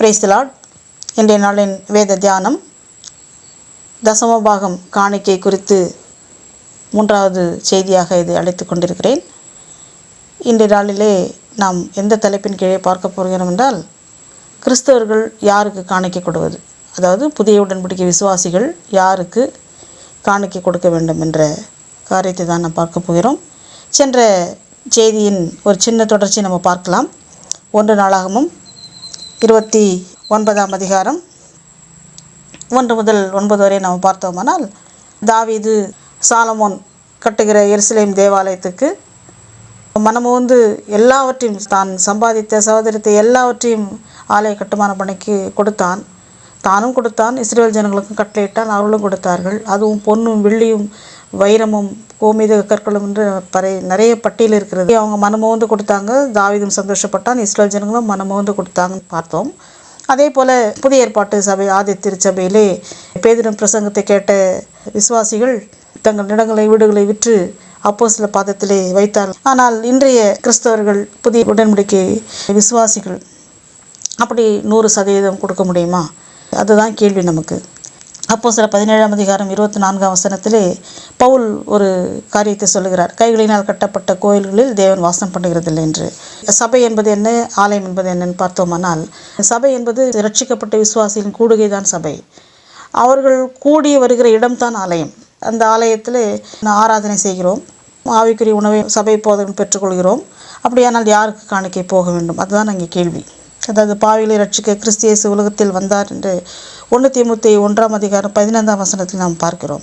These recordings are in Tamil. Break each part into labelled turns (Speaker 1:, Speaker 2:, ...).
Speaker 1: பிரைஸ்லாட் இன்றைய நாளின் வேத தியானம். தசமபாகம் காணிக்கை குறித்து மூன்றாவது செய்தியாக இது அழைத்து கொண்டிருக்கிறேன். இன்றைய நாளிலே நாம் எந்த தலைப்பின் கீழே பார்க்க போகிறோம் என்றால் கிறிஸ்தவர்கள் யாருக்கு காணிக்கை கொடுவது அதாவது புதிய உடன்படிக்கை விசுவாசிகள் யாருக்கு காணிக்கை கொடுக்க வேண்டும் என்ற காரியத்தை தான் நாம் பார்க்க போகிறோம். சென்ற செய்தியின் ஒரு சின்ன தொடர்ச்சி நம்ம பார்க்கலாம். ஒன்று நாளாகமும் இருபத்தி ஒன்பதாம் அதிகாரம். ஒன்று முதல் ஒன்பது வரை நாம் பார்த்தோமானால் தாவீது சாலமோன் கட்டுகிற எருசலேம் தேவாலயத்துக்கு மனமோந்து எல்லாவற்றையும் தான் சம்பாதித்த சகோதரத்தை எல்லாவற்றையும் ஆலய கட்டுமான பணிக்கு கொடுத்தான். தானும் கொடுத்தான் இஸ்ரேல் ஜனங்களுக்கும் கட்டளையிட்டான் அவர்களும் கொடுத்தார்கள். அதுவும் பொன்னும் வெள்ளியும் வைரமும் கோமித கற்களும் என்று பறை நிறைய பட்டியல் இருக்கிறது. அவங்க மனமோந்து கொடுத்தாங்க. தாவிதம் சந்தோஷப்பட்டான். இஸ்ரேல் ஜனங்களும் மனமோந்து கொடுத்தாங்கன்னு பார்த்தோம். அதே போல் புதிய ஏற்பாட்டு சபை ஆதி திருச்சபையிலே பேதிரும் பிரசங்கத்தை கேட்ட விசுவாசிகள் தங்கள் நிலங்களை வீடுகளை விற்று அப்போ சில பாதத்திலே வைத்தார்கள். ஆனால் இன்றைய கிறிஸ்தவர்கள் புதிய உடன்படிக்கை விசுவாசிகள் அப்படி நூறு சதவீதம் கொடுக்க முடியுமா? அதுதான் கேள்வி நமக்கு. அப்போ சில பதினேழாம் அதிகாரம் இருபத்தி நான்காம் வசனத்திலே பவுல் ஒரு காரியத்தை சொல்லுகிறார். கைகளினால் கட்டப்பட்ட கோயில்களில் தேவன் வாசம் பண்ணுகிறதில்லை என்று. சபை என்பது என்ன? ஆலயம் என்பது என்னன்னு பார்த்தோமானால் சபை என்பது ரட்சிக்கப்பட்ட விசுவாசிகளின் கூடுகை தான் சபை. அவர்கள் கூடி வருகிற இடம்தான் ஆலயம். அந்த ஆலயத்தில் ஆராதனை செய்கிறோம். ஆவிக்குரிய உணவை சபை போதகம் பெற்றுக்கொள்கிறோம். அப்படியானால் யாருக்கு காணிக்கை போக வேண்டும்? அதுதான் அங்கே கேள்வி. அதாவது பாவிலை ரட்சிக்க கிறிஸ்தியேசு உலகத்தில் வந்தார் என்று ஒன்று தீமுத்தி ஒன்றாம் அதிகாரம் பதினைந்தாம் வசனத்தில் நாம் பார்க்கிறோம்.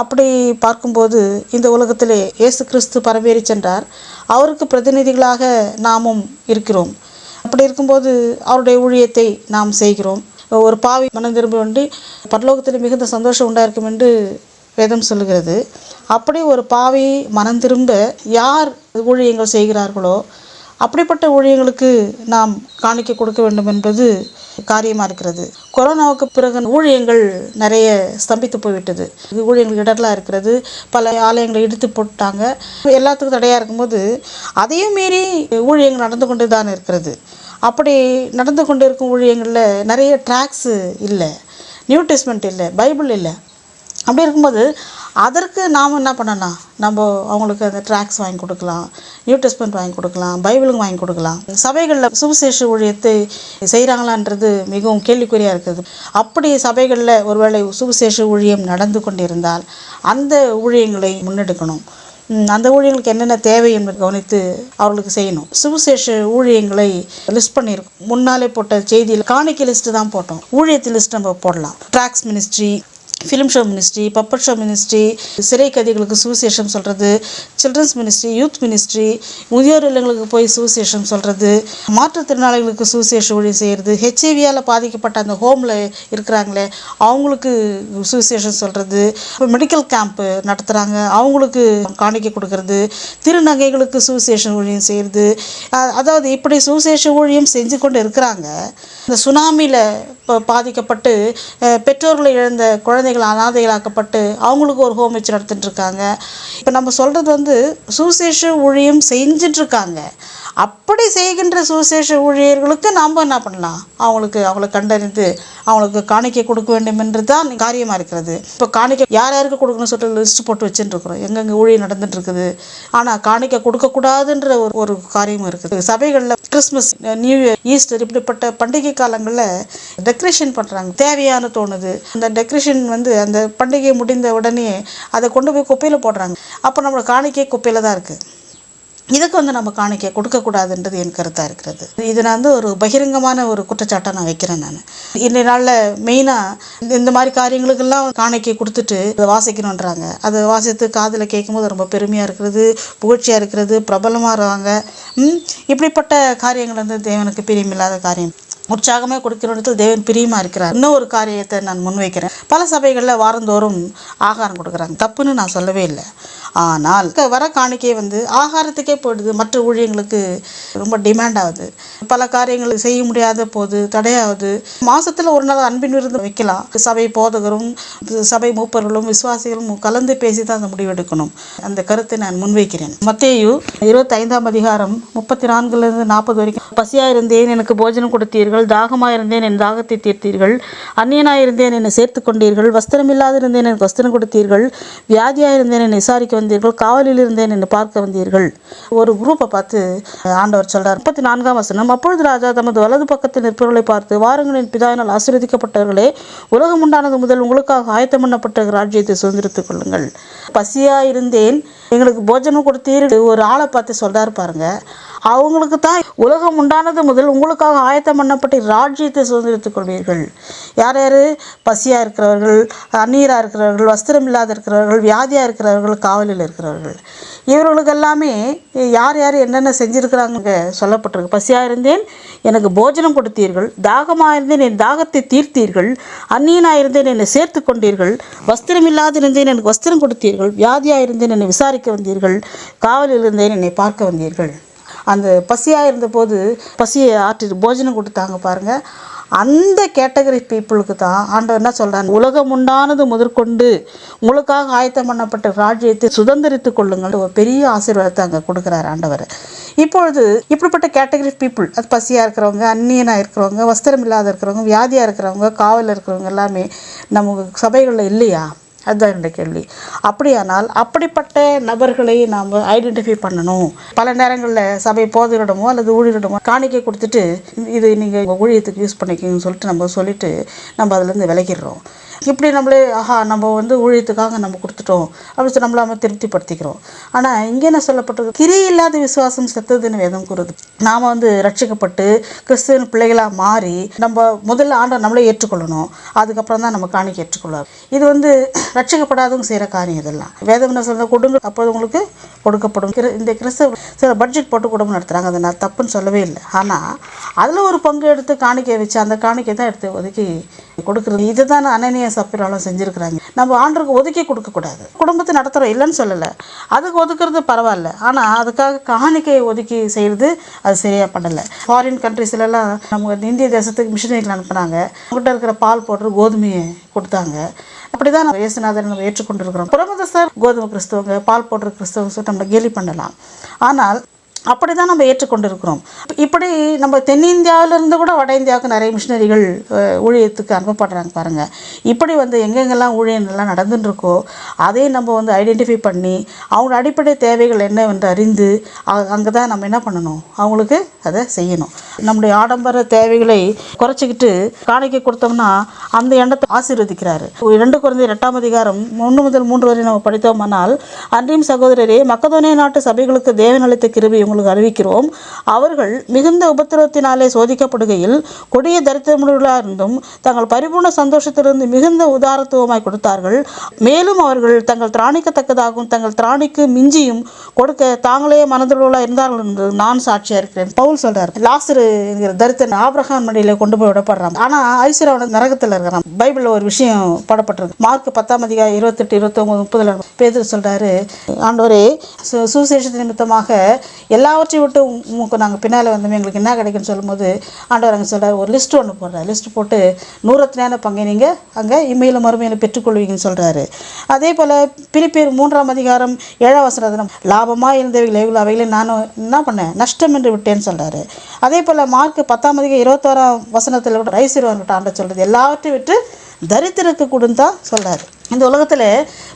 Speaker 1: அப்படி பார்க்கும்போது இந்த உலகத்திலே இயேசு கிறிஸ்து பரவேறி சென்றார். அவருக்கு பிரதிநிதிகளாக நாமும் இருக்கிறோம். அப்படி இருக்கும்போது அவருடைய ஊழியத்தை நாம் செய்கிறோம். ஒரு பாவி மனம் திரும்ப வேண்டி பரலோகத்தில் மிகுந்த சந்தோஷம் உண்டாயிருக்கும் என்று வேதம் சொல்லுகிறது அப்படி ஒரு பாவி மனம் திரும்ப யார் ஊழியங்கள் செய்கிறார்களோ அப்படிப்பட்ட ஊழியங்களுக்கு நாம் காணிக்க கொடுக்க வேண்டும் என்பது காரியமாக இருக்கிறது. கொரோனாவுக்கு பிறகு ஊழியங்கள் நிறைய ஸ்தம்பித்து போய்விட்டது. இது ஊழியங்கள் இடர்லாம் இருக்கிறது. பல ஆலயங்களை இடித்து போட்டாங்க. எல்லாத்துக்கும் தடையாக இருக்கும்போது அதையும் மீறி ஊழியங்கள் நடந்து கொண்டு தான் இருக்கிறது. அப்படி நடந்து கொண்டு இருக்கும் ஊழியங்களில் நிறைய ட்ராக்ஸு இல்லை. நியூ டெஸ்ட்மெண்ட் இல்லை. பைபிள் இல்லை. அப்படி இருக்கும்போது அதற்கு நாம் என்ன பண்ணலாம்? நம்ம அவங்களுக்கு அந்த ட்ராக்ஸ் வாங்கி கொடுக்கலாம். நியூ டெஸ்ட்மெண்ட் வாங்கி கொடுக்கலாம். பைபிளும் வாங்கி கொடுக்கலாம். சபைகளில் சுவிசேஷ ஊழியத்தை செய்கிறாங்களான்றது மிகவும் கேள்விக்குறியாக இருக்குது. அப்படி சபைகளில் ஒருவேளை சுவிசேஷ ஊழியம் நடந்து கொண்டிருந்தால் அந்த ஊழியங்களை முன்னெடுக்கணும். அந்த ஊழியங்களுக்கு என்னென்ன தேவை என்பதை கவனித்து அவர்களுக்கு செய்யணும். சுவிசேஷ ஊழியங்களை லிஸ்ட் பண்ணியிருக்கோம். முன்னாலே போட்ட செய்தியில் காணிக்கை லிஸ்ட்டு தான் போட்டோம். ஊழியத்து லிஸ்ட் நம்ம போடலாம். Tracts ministry film show ministry puppet show ministry சிறை கைதிகளுக்கு சுவிசேஷம் சொல்கிறது சில்ட்ரன்ஸ் மினிஸ்ட்ரி யூத் மினிஸ்ட்ரி முதியோர் இல்லங்களுக்கு போய் சுவிசேஷம் சொல்கிறது மாற்றுத்திறனாளிகளுக்கு சுவிசேஷ ஊழியம் செய்கிறது ஹெச்ஐவியால் பாதிக்கப்பட்ட அந்த ஹோமில் இருக்கிறாங்களே அவங்களுக்கு சுவிசேஷம் சொல்கிறது மெடிக்கல் கேம்ப்பு நடத்துகிறாங்க அவங்களுக்கு காணிக்கை கொடுக்கறது திருநங்கைகளுக்கு சுவிசேஷ ஊழியம் செய்கிறது அதாவது இப்படி சுவிசேஷ ஊழியம் செஞ்சு கொண்டு இருக்கிறாங்க இந்த சுனாமியில் இப்போ பாதிக்கப்பட்டு பெற்றோர்களை இழந்த குழந்தைகள் அனாதைகளாக்கப்பட்டு அவங்களுக்கு ஒரு ஹோம் வச்சு நடத்திட்டுருக்காங்க இப்போ நம்ம சொல்கிறது வந்து சுவிசேஷ ஊழியம் செஞ்சுட்டு இருக்காங்க. அப்படி செய்கின்ற சுவிசேஷ ஊழியர்களுக்கு நாம் என்ன பண்ணலாம்? அவங்களுக்கு அவங்களை கண்டறிந்து அவங்களுக்கு காணிக்கை கொடுக்க வேண்டும் என்று தான் காரியமாக இருக்கிறது. இப்போ காணிக்கை யார் யாருக்கு கொடுக்கணும்னு சொல்லிட்டு லிஸ்ட் போட்டு வச்சுட்டு எங்கெங்கே ஊழியர் நடந்துட்டு இருக்குது ஆனால் காணிக்கை கொடுக்கக்கூடாதுன்ற ஒரு ஒரு காரியமும் இருக்குது. சபைகளில் கிறிஸ்மஸ் நியூ இயர் ஈஸ்டர் இப்படிப்பட்ட பண்டிகை காலங்களில் டெக்கரேஷன் பண்ணுறாங்க தேவையான தோணுது. அந்த டெக்கரேஷன் வந்து அந்த பண்டிகை முடிந்த உடனே அதை கொண்டு போய் குப்பையில் போடுறாங்க. அப்போ நம்மளோட காணிக்கை குப்பையில் தான் இருக்குது இதுக்கு வந்து நம்ம காணிக்கை கொடுக்கக்கூடாதுன்றது என் கருத்தாக இருக்கிறது. இது நான் வந்து ஒரு பகிரங்கமான ஒரு குற்றச்சாட்டை நான் வைக்கிறேன் நான். இன்றைய நாளில் மெயினாக இந்த மாதிரி காரியங்களுக்கெல்லாம் காணிக்கை கொடுத்துட்டு அதை வாசிக்கணுன்றாங்க அதை வாசித்து காதில் கேட்கும்போது ரொம்ப பெருமையாக இருக்கிறது புகழ்ச்சியாக இருக்கிறது பிரபலமாகறாங்க ம், இப்படிப்பட்ட காரியங்கள் வந்து தேவனுக்கு பிரியமில்லாத காரியம். உற்சாகமாக கொடுக்கிற இடத்துல தேவன் பிரியமாக இருக்கிறார். இன்னும் ஒரு காரியத்தை நான் முன்வைக்கிறேன். பல சபைகளில் வாரந்தோறும் ஆகாரம் கொடுக்குறாங்க. தப்புன்னு நான் சொல்லவே இல்லை. ஆனால் வர காணிக்கை வந்து ஆகாரத்துக்கே போயிடுது மற்ற ஊழியங்களுக்கு ரொம்ப டிமாண்ட் ஆகுது. பல காரியங்கள் செய்ய முடியாத போது தடையாகுது. மாதத்தில் ஒரு நாள் அன்பின் விருந்து வைக்கலாம். சபை போதகரும் சபை மூப்பர்களும் விசுவாசிகளும் கலந்து பேசி தான் அந்த முடிவெடுக்கணும் அந்த கருத்தை நான் முன்வைக்கிறேன். மத்தேயு இருபத்தி ஐந்தாம் அதிகாரம் முப்பத்தி நான்குலேருந்து நாற்பது வரைக்கும் பசியாக இருந்தேன் எனக்கு போஜனம் கொடுத்தீர்கள் தாகமாக இருந்தேன் என் தாகத்தை தீர்த்தீர்கள் அந்நியனாக இருந்தேன் என்னை சேர்த்து கொண்டீர்கள் வஸ்திரம் இல்லாதிருந்தேன் எனக்கு வஸ்திரம் கொடுத்தீர்கள் வியாதியாக இருந்தேன் என்னை விசாரிக்க வந்தீர்கள் காவலில் இருந்தேன் என்று பார்க்க வந்தீர்கள். ஒரு குரூப்பை பார்த்து ஆண்டவர் சொல்றார் முப்பத்தி நான்காம் வசனம் அப்பொழுது ராஜா தமது வலது பக்கத்தில் நிற்பவர்களை பார்த்து வாருங்களின் பிதாவினால் ஆசீர்வதிக்கப்பட்டவர்களே உலகம் உண்டானது முதல் உங்களுக்காக ஆயத்தம் பண்ணப்பட்ட ராஜ்யத்தை சுதந்திரத்துக் கொள்ளுங்கள். பசியா இருந்தேன் எங்களுக்கு போஜனம் கொடுத்தீர் ஒரு ஆளை பார்த்து சொல்றாரு பாருங்க அவங்களுக்கு தான் உலகம் உண்டானது முதல் உங்களுக்காக ஆயத்தம் பண்ணப்பட்ட ராஜ்யத்தை சுதந்திரத்துக் கொள்வீர்கள். யார் யார்? பசியாக இருக்கிறவர்கள் அந்நீராக இருக்கிறவர்கள் வஸ்திரம் இல்லாத இருக்கிறவர்கள் வியாதியாக இருக்கிறவர்கள் காவலில் இருக்கிறவர்கள். இவர்களுக்கு எல்லாமே யார் யார் என்னென்ன செஞ்சுருக்கிறாங்க சொல்லப்பட்டிருக்கு. பசியாக இருந்தேன் எனக்கு போஜனம் கொடுத்தீர்கள். தாகமாக இருந்தேன் என் தாகத்தை தீர்த்தீர்கள். அந்நியனாக இருந்தேன் என்னை சேர்த்து கொண்டீர்கள். வஸ்திரம் இல்லாதிருந்தேன் எனக்கு வஸ்திரம் கொடுத்தீர்கள். வியாதியாக இருந்தேன் என்னை விசாரிக்க வந்தீர்கள். காவலில் இருந்தேன் என்னை பார்க்க வந்தீர்கள். அந்த பசியாக இருந்தபோது பசியை ஆற்றிட்டு போஜனம் கொடுத்தாங்க பாருங்கள் அந்த கேட்டகரி பீப்புளுக்கு தான் ஆண்டவர் என்ன சொல்கிறாங்க உலகம் உண்டானது முதற்கொண்டு உங்களுக்காக ஆயத்தம் பண்ணப்பட்ட ராஜ்யத்தை சுதந்திரித்து கொள்ளுங்கள். ஒரு பெரிய ஆசீர்வாதத்தை அங்கே கொடுக்குறாரு ஆண்டவர். இப்பொழுது இப்படிப்பட்ட கேட்டகரி பீப்புள் அது பசியாக இருக்கிறவங்க அந்நியனாக இருக்கிறவங்க வஸ்திரம் இல்லாத இருக்கிறவங்க வியாதியாக இருக்கிறவங்க காவலில் இருக்கிறவங்க எல்லாமே நம்ம சபைகளில் இல்லையா? அதுதான் என்னுடைய கேள்வி. அப்படியானால் அப்படிப்பட்ட நபர்களை நாம் ஐடென்டிஃபை பண்ணணும். பல நேரங்களில் சபை போதரிடமோ அல்லது ஊழியரிடமோ காணிக்கை கொடுத்துட்டு இது நீங்கள் உங்கள் ஊழியத்துக்கு யூஸ் பண்ணிக்கணும்னு சொல்லிட்டு நம்ம சொல்லிட்டு நம்ம அதுலேருந்து விலகிடுறோம். இப்படி நம்மளே ஆஹா நம்ம வந்து ஊழியத்துக்காக நம்ம கொடுத்துட்டோம். அப்படின்னு சொல்லி நம்மள நம்ம திருப்திப்படுத்திக்கிறோம். ஆனால் இங்கே என்ன சொல்லப்பட்டிருக்கு கிரி இல்லாத விசுவாசம் செத்ததுன்னு வேதம் கூறுது. நாம் வந்து ரட்சிக்கப்பட்டு கிறிஸ்துவின் பிள்ளைகளாக மாறி நம்ம முதல்ல ஆண்டை நம்மளே ஏற்றுக்கொள்ளணும். அதுக்கப்புறம் தான் நம்ம காணிக்கை ஏற்றுக்கொள்வார். இது வந்து ரட்சிக்கப்படாதவங்க செய்கிற காரியம் இதெல்லாம். வேதம் என்ன சொல்ல கொடுங்க அப்போது உங்களுக்கு கொடுக்கப்படும். இந்த கிறிஸ்தவ சில பட்ஜெட் போட்டு குடும்பம் நடத்துகிறாங்க அதை நான் தப்புன்னு சொல்லவே இல்லை. ஆனால் அதில் ஒரு பங்கு எடுத்து காணிக்கை வச்சு அந்த காணிக்கை தான் எடுத்து ஒதுக்கி கொடுக்குறது. இதுதான் அனநிய அனனிய சப்பிராலும் செஞ்சுருக்கிறாங்க. நம்ம ஆண்டருக்கு ஒதுக்கி கொடுக்கக்கூடாது குடும்பத்தை நடத்துகிறோம் இல்லைன்னு சொல்லலை. அதுக்கு ஒதுக்குறது பரவாயில்ல. ஆனால் அதுக்காக காணிக்கையை ஒதுக்கி செய்கிறது அது சரியாக பண்ணலை. ஃபாரின் கண்ட்ரிஸ்லலாம் நம்ம இந்திய தேசத்துக்கு மிஷினரிகள் அனுப்புனாங்க. அவங்ககிட்ட இருக்கிற பால் போடுற கோதுமையை கொடுத்தாங்க. அப்படிதான் நம்ம இயேசுநாதரை நம்ம ஏற்றுக்கொண்டிருக்கிறோம். சார் கோதுமை கிறிஸ்தவங்க பால் போடுற கிறிஸ்தவங்க சொல்லிட்டு நம்ம கேலி பண்ணலாம். ஆனால் அப்படி தான் நம்ம ஏற்றுக்கொண்டிருக்கிறோம். இப்படி நம்ம தென்னிந்தியாவிலிருந்து கூட வட இந்தியாவுக்கு நிறைய மிஷினரிகள் ஊழியத்துக்கு அனுப்பப்படுறாங்க பாருங்கள் இப்படி வந்து எங்கெங்கெல்லாம் ஊழியர்கள்லாம் நடந்துருக்கோ அதையும் நம்ம வந்து ஐடென்டிஃபை பண்ணி அவங்களோட அடிப்படை தேவைகள் என்னவென்று அறிந்து அங்கே தான் நம்ம என்ன பண்ணணும்? அவங்களுக்கு அதை செய்யணும். நம்முடைய ஆடம்பர தேவைகளை குறைச்சிக்கிட்டு காணிக்கை கொடுத்தோம்னா அந்த எண்ணத்தை ஆசீர்வதிக்கிறாரு. இரண்டு குறைந்த இரண்டாம் அதிகாரம் ஒன்று முதல் மூன்று வரை நம்ம படித்தோமானால் அன்றையும் சகோதரரே மக்கதோனிய நாட்டு சபைகளுக்கு தேவநலத்தை கிருபி கிருபை உங்களுக்கு அறிவிக்கிறோம். அவர்கள் மிகுந்த உபத்திரவத்தினாலே சோதிக்கப்படுகையில் கொடிய தரித்திரமுள்ளவர்களாக இருந்தும் தங்கள் பரிபூர்ண சந்தோஷத்திலிருந்து மிகுந்த உதாரத்துவமாய் கொடுத்தார்கள். மேலும் அவர்கள் தங்கள் திராணிக்கத்தக்கதாகவும் தங்கள் திராணிக்கு மிஞ்சியும் கொடுக்க தாங்களே மனதுள்ளவர்களாக இருந்தார்கள் என்று நான் சாட்சியாக இருக்கிறேன். பவுல் சொல்றார் லாசரு என்கிற தரித்திரன் ஆப்ரஹான் மடியில கொண்டு போய் விடப்படுறான். ஆனால் ஐஸ்வரவன் நரகத்தில் இருக்கிறான். பைபிளில் ஒரு விஷயம் போடப்பட்டிருக்கு. மார்க் பத்தாம் அதிகாரம் இருபத்தெட்டு இருபத்தொம்பது முப்பதுல பேதர் சொல்றாரு ஆண்டோரே சு- நிமித்தமாக நிமித்தமாக எல்லாவற்றையும் விட்டு உங்களுக்கு நாங்கள் பின்னால் வந்தோம் எங்களுக்கு என்ன கிடைக்குன்னு சொல்லும்போது ஆண்டவர் அங்கே சொல்கிறார் ஒரு லிஸ்ட் ஒன்று போடுறாரு. லிஸ்ட் போட்டு நூறத்தினான பங்கை நீங்கள் அங்கே இம்மையில் மறுமையில் பெற்றுக்கொள்வீங்கன்னு சொல்கிறாரு அதே போல் பிலிப்பியர் மூன்றாம் அதிகாரம் ஏழாம் வசனம் லாபமாக இருந்தவைகள் எவ்வளோ அவைகளை நான் என்ன பண்ணேன்? நஷ்டம் என்று விட்டேன்னு சொல்கிறாரு அதே போல் மார்க் பத்தாம் அதிகம் இருபத்தோராம் வசனத்தில் கூட ரைசிறுவன்கிட்ட ஆண்ட சொல்கிறது எல்லாவற்றையும் விட்டு தரித்திரத்துக்கு கொடுன்னு தான் சொல்கிறாரு இந்த உலகத்தில்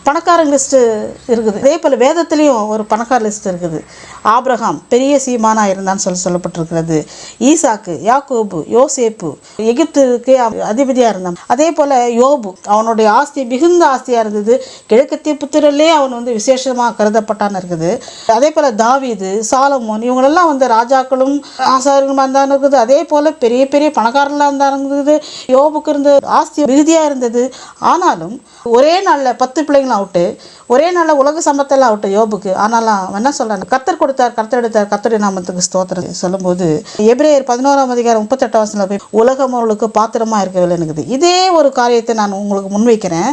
Speaker 1: பணக்காரங்க லிஸ்ட்டு இருக்குது. அதே போல் வேதத்துலேயும் ஒரு பணக்கார லிஸ்ட் இருக்குது. ஆப்ரஹாம் பெரிய சீமானா இருந்தான்னு சொல்லி சொல்லப்பட்டிருக்கிறது. ஈசாக்கு யாக்கோபு யோசேப்பு எகிப்துக்கு அதிபதியாக இருந்தான். அதே போல் யோபு அவனுடைய ஆஸ்தி மிகுந்த ஆஸ்தியாக இருந்தது. கிழக்கத்திய புத்திரலே அவன் வந்து விசேஷமாக கருதப்பட்டான்னு இருக்குது. அதே போல் தாவீது சாலமோன் இவங்களெல்லாம் வந்து ராஜாக்களும் ஆசாரியர்களுமா இருந்தாலும் இருக்குது. அதே போல் பெரிய பெரிய பணக்காரர்களாக இருந்தாலும் இருக்குது. யோபுக்கு இருந்த ஆஸ்தி மிகுதியாக இருந்தது. ஆனாலும் ஒரே நாளில் பத்து பிள்ளைங்களும் அவுட்டு ஒரே நாளில் உலக சம்பத்தெல்லாம் அவுட்டு யோபுக்கு. ஆனாலும் என்ன சொல்கிறாங்க கத்தர் கொடுத்தார் கத்தர் எடுத்தார் கர்த்தருடைய நாமத்துக்கு ஸ்தோத்திரம் சொல்லும்போது எப்ரேயர் பதினோராம் அதிகாரம் முப்பத்தெட்டாம் வசனம் போய் உலகம் அவளுக்கு பாத்திரமாக இருக்கவில்லை இருக்குது இதே ஒரு காரியத்தை நான் உங்களுக்கு முன்வைக்கிறேன்.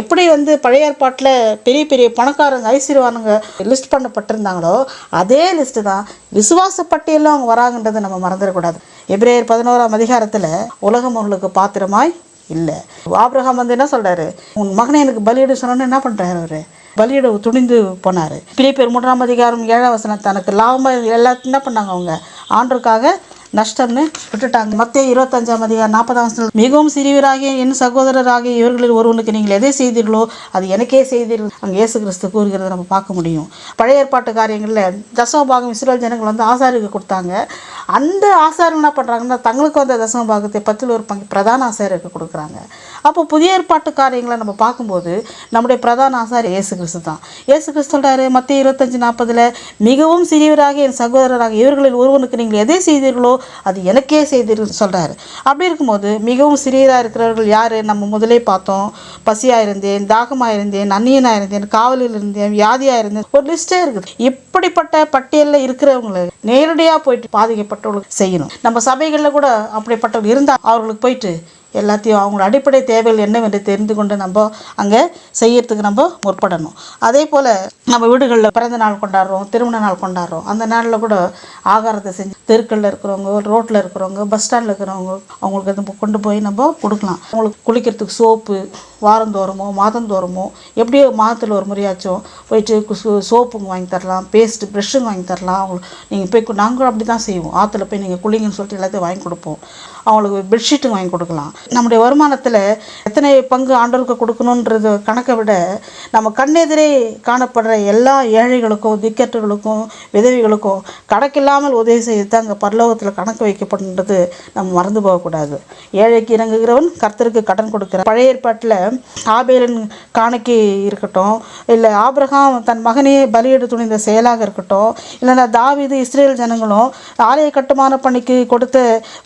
Speaker 1: எப்படி வந்து பழைய ஏற்பாட்டில் பெரிய பெரிய பணக்காரங்க ஐஸ்வர்யவானுங்க லிஸ்ட் பண்ணப்பட்டிருந்தாங்களோ அதே லிஸ்ட்டு தான் விசுவாச பட்டியலும் அவங்க வராங்கன்றதை நம்ம மறந்துடக்கூடாது. எப்ரேயர் பதினோராம் அதிகாரத்தில் உலகம் அவர்களுக்கு பாத்திரமாய் இல்லை. ஆப்ரஹாம் வந்து என்ன சொல்றாரு? உன் மகனை எனக்கு பலியிட சொன்னோன்னு என்ன பண்ணுறாரு அவர்? பலியிட துணிந்து போனார். பெரிய பேர் மூன்றாம் அதிகாரம் ஏழாம் வசனம் தனக்கு லாபமாக எல்லாத்தையும் என்ன பண்ணாங்க அவங்க? ஆண்டுக்காக நஷ்டம்னு விட்டுட்டாங்க. மத்திய இருபத்தஞ்சாம் அதிகாரம் நாற்பதாம் வசனம் மிகவும் சிறியவராகிய என் சகோதரராகிய இவர்களில் ஒருவனுக்கு நீங்கள் எதை செய்தீர்களோ அது எனக்கே செய்தீர்கள் அங்கே இயேசு கிறிஸ்து கூறுகிறத நம்ம பார்க்க முடியும். பழைய ஏற்பாட்டு காரியங்களில் தசமபாகம் இஸ்ரேல் ஜனங்கள் வந்து ஆசாரிக்கு கொடுத்தாங்க. அந்த ஆசாரம் என்ன பண்ணுறாங்கன்னா தங்களுக்கு வந்த தசமபாகத்தை பத்தில் ஒரு பங்கு பிரதான ஆசாரியருக்கு கொடுக்குறாங்க. அப்போ புதிய ஏற்பாட்டு காரியங்களை நம்ம பார்க்கும்போது நம்முடைய பிரதான ஆசாரி இயேசு கிறிஸ்து தான். இயேசு கிறிஸ்து சொல்கிறாரு மத்திய இருபத்தஞ்சி நாற்பதில் மிகவும் சிறியவராக என் சகோதரராக இவர்களில் ஒருவனுக்கு நீங்கள் எதை செய்தீர்களோ அது எனக்கே செய்தீர்கள் சொல்கிறாரு அப்படி இருக்கும்போது மிகவும் சிறியதாக இருக்கிறவர்கள் யார்? நம்ம முதலே பார்த்தோம். பசியாக இருந்தேன் தாகமாக இருந்தேன் அந்நியனாக இருந்தேன் காவலில் இருந்தேன் வியாதியாக இருந்தேன். ஒரு லிஸ்ட்டே இருக்குது. இப்படிப்பட்ட பட்டியலில் இருக்கிறவங்களை நேரடியாக போயிட்டு பாதிக்கப்பட்டவங்களுக்கு செய்யணும். நம்ம சபைகளில் கூட அப்படிப்பட்டவர்கள் இருந்தால் அவர்களுக்கு போயிட்டு எல்லாத்தையும் அவங்களோட அடிப்படை தேவைகள் என்னவென்று தெரிந்து கொண்டு நம்ம அங்கே செய்யறதுக்கு நம்ம முற்படணும். அதே போல் நம்ம வீடுகளில் பிறந்த நாள் கொண்டாடுறோம் திருமண நாள் கொண்டாடுறோம். அந்த நாளில் கூட ஆகாரத்தை செஞ்சு தெருக்களில் இருக்கிறவங்க ரோட்டில் இருக்கிறவங்க பஸ் ஸ்டாண்டில் இருக்கிறவங்க அவங்களுக்கு அது கொண்டு போய் நம்ம கொடுக்கலாம். அவங்களுக்கு குளிக்கிறதுக்கு சோப்பு வாரந்தோறமோ மாதந்தோறமோ எப்படியோ மாதத்தில் ஒரு முறையாச்சும் போயிட்டு சோப்புங்க வாங்கி தரலாம் பேஸ்ட்டு ப்ரெஷ்ஷுங்க வாங்கி தரலாம். அவங்களுக்கு நீங்கள் போய் நாங்களும் அப்படி தான் செய்வோம். ஆற்றுல போய் நீங்கள் குளிங்கன்னு சொல்லிட்டு எல்லாத்தையும் வாங்கி கொடுப்போம். அவங்களுக்கு பெட்ஷீட்டு வாங்கி கொடுக்கலாம். நம்முடைய வருமானத்தில் எத்தனை பங்கு ஆண்டவருக்கு கொடுக்கணுன்றது கணக்கை விட நம்ம கண்ணெதிரே காணப்படுற எல்லா ஏழைகளுக்கும் திக்கற்றர்களுக்கும் விதவிகளுக்கும் கணக்கில்லாமல் உதவி செய்து தான் அங்கே பரலோகத்தில் கணக்கு வைக்கப்படுன்றது நம்ம மறந்து போகக்கூடாது. ஏழைக்கு இறங்குகிறவன் கர்த்தருக்கு கடன் கொடுக்குற பழைய ஏற்பாட்டில் ஆபேலன் காணிக்கை இருக்கட்டும் இல்லை ஆபிரகாம் தன் மகனே பலியிட துணிந்த செயலாக இருக்கட்டும் இல்லைன்னா தாவிது இஸ்ரேல் ஜனங்களும் ஆலய கட்டுமான பணிக்கு கொடுத்த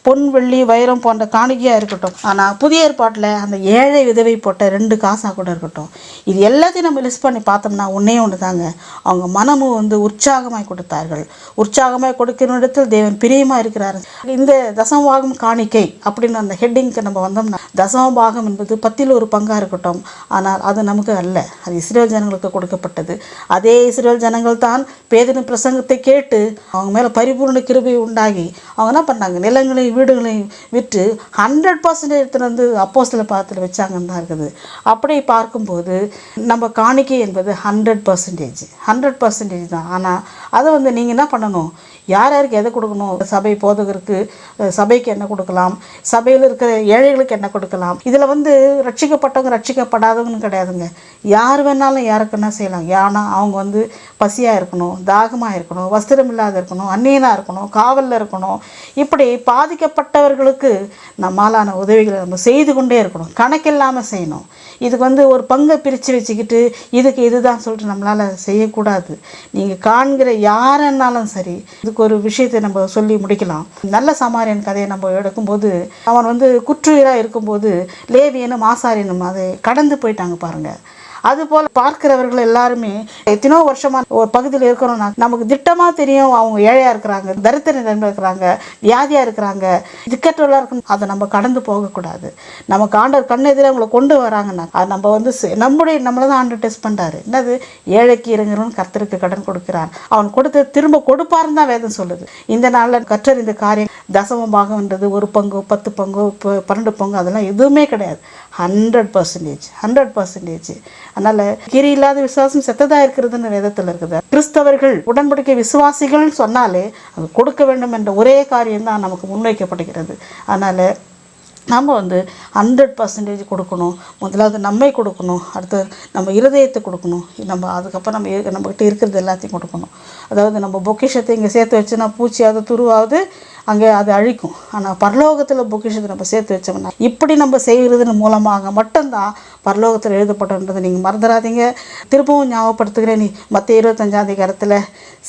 Speaker 1: பொன் வெள்ளி வைரம் போன்ற காணிக்கையாக இருக்கட்டும். ஆனால் புதிய ஏற்பாட்டில் அந்த ஏழை விதவை போட்ட ரெண்டு காசாக கூட இருக்கட்டும். இது எல்லாத்தையும் நம்ம லிஸ்ட் பண்ணி பார்த்தோம்னா ஒன்றே ஒன்று தாங்க அவங்க மனமும் வந்து உற்சாகமாய் கொடுத்தார்கள். உற்சாகமாய் கொடுக்கிற இடத்தில் தேவன் பிரியமாக இருக்கிறார். இந்த தசமபாகம் காணிக்கை அப்படின்னு அந்த ஹெட்டிங்க்கு நம்ம வந்தோம்னா தசமபாகம் என்பது பத்தில் ஒரு பங்காக இருக்கட்டும். ஆனால் அது நமக்கு அல்ல. அது இஸ்ரேல் ஜனங்களுக்கு கொடுக்கப்பட்டது. அதே இஸ்ரேல் ஜனங்கள் தான் பேதனின் பிரசங்கத்தை கேட்டு அவங்க மேலே பரிபூர்ண கிருபை உண்டாகி அவங்க என்ன பண்ணாங்க? நிலங்களையும் வீடுகளையும் விற்று ஹண்ட்ரட் பர்சன்டேஜ் எடுத்துகிட்டு வந்து அப்போ சில பாதத்தில் வச்சாங்கன்னு தான் இருக்குது. அப்படி பார்க்கும்போது நம்ம காணிக்கை என்பது ஹண்ட்ரட் பர்சன்டேஜ் ஹண்ட்ரட் பர்சன்டேஜ் தான். ஆனால் அதை வந்து நீங்கள் என்ன பண்ணணும்? யார் யாருக்கு எதை கொடுக்கணும்? சபை போதகருக்கு சபைக்கு என்ன கொடுக்கலாம்? சபையில் இருக்கிற ஏழைகளுக்கு என்ன கொடுக்கலாம்? இதில் வந்து ரட்சிக்கப்பட்டவங்க ரட்சிக்கப்படாதவங்கன்னு கிடையாதுங்க. யார் வேணாலும் யாருக்கு என்ன செய்யலாம். ஏன்னா அவங்க வந்து பசியாக இருக்கணும் தாகமாக இருக்கணும் வஸ்திரம் இல்லாத இருக்கணும் அந்நியனாக இருக்கணும் காவலில் இருக்கணும். இப்படி பாதிக்கப்பட்டவர்களுக்கு நம்மாலான உதவிகளை நம்ம செய்து கொண்டே இருக்கணும். கணக்கில்லாமல் செய்யணும். இதுக்கு வந்து ஒரு பங்கை பிரித்து வச்சுக்கிட்டு இதுக்கு இதுதான் சொல்லிட்டு நம்மளால் செய்யக்கூடாது. நீங்கள் காண்கிற யாருன்னாலும் சரி இதுக்கு ஒரு விஷயத்தை நம்ம சொல்லி முடிக்கலாம். நல்ல சமாரியன் கதையை நம்ம எடுக்கும்போது அவன் வந்து குற்றுயிராக இருக்கும்போது லேவியனும் ஆசாரியனும் அதை கடந்து போயிட்டாங்க பாருங்கள் அதுபோல் பார்க்கிறவர்கள் எல்லாருமே எத்தனோ வருஷமா ஒரு பகுதியில் இருக்கிறோம்னா நமக்கு திட்டமாக தெரியும் அவங்க ஏழையாக இருக்கிறாங்க தரித்திர நிலைமையில் இருக்கிறாங்க வியாதியாக இருக்கிறாங்க திக்கற்றவர்களாக இருக்கணும். அதை நம்ம கடந்து போகக்கூடாது நமக்கு ஆண்டவர் கண்ணெதிரே அவங்களை கொண்டு வராங்கன்னா அது நம்ம வந்து நம்முடைய நம்மளை தான் ஆண்டு டெஸ்ட் பண்ணுறாரு என்னது? ஏழைக்கு இறங்குறவன் கர்த்தருக்கு கடன் கொடுக்கிறார். அவன் கொடுத்து திரும்ப கொடுப்பாருன்னு தான் வேதம் சொல்லுது. இந்த நாளில் கற்றர் இந்த காரியம் தசம பாகம்ன்றது ஒரு பங்கு பத்து பங்கு பன்னெண்டு பங்கு அதெல்லாம் எதுவுமே கிடையாது. ஹண்ட்ரட் பர்சன்டேஜ் ஹண்ட்ரட் பர்சன்டேஜ் அதனால் கிரி இல்லாத விசுவாசம் செத்ததாக இருக்கிறதுன்னு வேதத்தில் இருக்குது. கிறிஸ்தவர்கள் உடன்படிக்கை விசுவாசிகள் சொன்னாலே அது கொடுக்க வேண்டும் என்ற ஒரே காரியம் தான் நமக்கு முன்வைக்கப்படுகிறது. அதனால் நம்ம வந்து ஹண்ட்ரட் பர்சன்டேஜ் கொடுக்கணும். முதலாவது நம்மை கொடுக்கணும். அடுத்து நம்ம இருதயத்தை கொடுக்கணும். நம்ம அதுக்கப்புறம் நம்ம இரு- நம்மக்கிட்ட இருக்கிறது எல்லாத்தையும் கொடுக்கணும். அதாவது நம்ம பொக்கிஷத்தை இங்கே சேர்த்து வச்சுன்னா பூச்சியாவது துருவாவது அங்கே அது அழிக்கும். ஆனால் பரலோகத்தில் பொக்கிஷத்தை நம்ம சேர்த்து வச்சோம்னா இப்படி நம்ம செய்கிறது மூலமாக மட்டும்தான் பரலோகத்தில் எழுதப்பட்டன்றதை நீங்கள் மறந்துடாதீங்க திரும்பவும் ஞாபகப்படுத்துகிறேன். நீ மற்ற இருபத்தஞ்சாம் அதிகாரத்தில்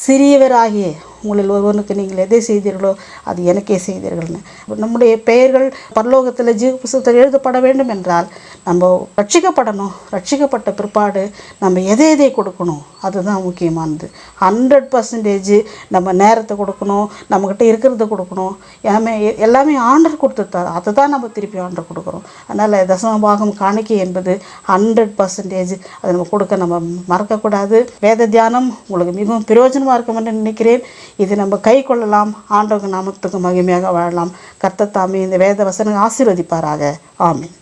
Speaker 1: சிறியவராகிய உங்களில் ஒருவனுக்கு நீங்கள் எதை செய்தீர்களோ அது எனக்கே செய்தீர்கள்னு. நம்முடைய பெயர்கள் பரலோகத்தில் ஜீவ புஸ்தகத்தில் எழுதப்பட வேண்டும் என்றால் நம்ம ரட்சிக்கப்படணும். ரட்சிக்கப்பட்ட பிற்பாடு நம்ம எதை எதை கொடுக்கணும்? அதுதான் முக்கியமானது. ஹண்ட்ரட் பர்சன்டேஜ் நம்ம நேரத்தை கொடுக்கணும். நம்மக்கிட்ட இருக்கிறத கொடுக்கணும். எல்லாமே எல்லாமே ஆண்டர் கொடுத்துருத்தார் அதை தான் நம்ம திருப்பி ஆண்டர் கொடுக்குறோம். அதனால் தசம பாகம் காணிக்கை என்பது ஹண்ட்ரட் பர்சன்டேஜ் அதை நம்ம கொடுக்க நம்ம மறக்கக்கூடாது. வேத தியானம் உங்களுக்கு மிகவும் பிரயோஜனமாக இருக்கும் என்று நினைக்கிறேன். இது நம்ம கை கொள்ளலாம். ஆண்டவங்க நாமத்துக்கு மகிமையாக வாழலாம். கர்த்தத்தாமே இந்த வேத வசனம் ஆசீர்வதிப்பாராக. ஆமென்.